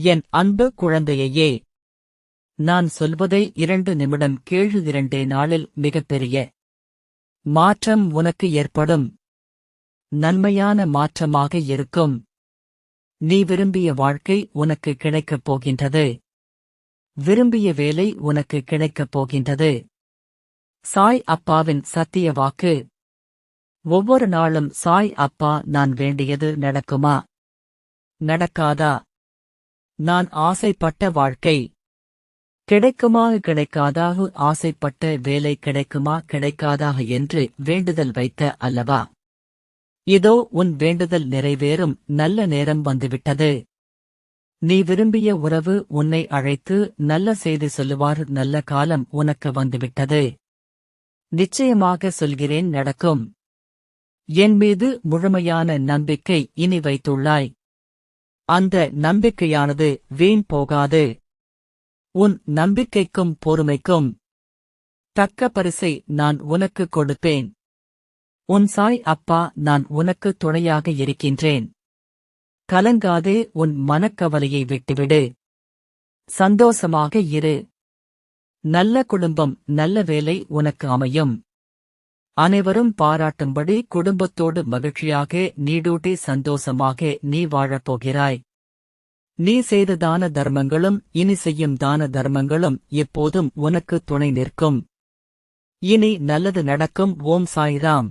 என் அன்பு குழந்தையையே. நான் சொல்வதை இரண்டு நிமிடம் கேழு இரண்டே நாளில் மிகப்பெரிய மாற்றம் உனக்கு ஏற்படும். நன்மையான மாற்றமாக இருக்கும். நீ விரும்பிய வாழ்க்கை உனக்கு கிடைக்கப் போகின்றது. விரும்பிய வேலை உனக்கு கிடைக்கப் போகின்றது. சாய் அப்பாவின் சத்திய வாக்கு. ஒவ்வொரு நாளும் சாய் அப்பா நான் வேண்டியது நடக்குமா? நடக்காதா? நான் ஆசைப்பட்ட வாழ்க்கை. கிடைக்குமா கிடைக்காதாக ஆசைப்பட்ட வேலை கிடைக்குமா கிடைக்காதாக என்று வேண்டுதல் வைத்த அல்லவா? இதோ உன் வேண்டுதல் நிறைவேறும் நல்ல நேரம் வந்துவிட்டது. நீ விரும்பிய உறவு உன்னை அழைத்து நல்ல செய்தி சொல்லுவார் நல்ல காலம் உனக்கு வந்துவிட்டது. நிச்சயமாக சொல்கிறேன் நடக்கும். என் மீது முழுமையான நம்பிக்கை இனி வைத்துள்ளாய். அந்த நம்பிக்கையானது வீண் போகாது. உன் நம்பிக்கைக்கும் பொறுமைக்கும் தக்க பரிசை நான் உனக்கு கொடுப்பேன். உன் சாய் அப்பா நான் உனக்கு துணையாக இருக்கின்றேன். கலங்காதே உன் மனக்கவலையை விட்டுவிடு. சந்தோஷமாக இரு. நல்ல குடும்பம் நல்ல வேலை உனக்கு அமையும். அனைவரும் பாராட்டும்படி குடும்பத்தோடு மகிழ்ச்சியாக நீடூட்டி சந்தோஷமாக நீ வாழப் போகிறாய். நீ செய்த தான தர்மங்களும் இனி செய்யும் தான தர்மங்களும் எப்போதும் உனக்கு துணை நிற்கும். இனி நல்லது நடக்கும் ஓம் சாய்ராம்.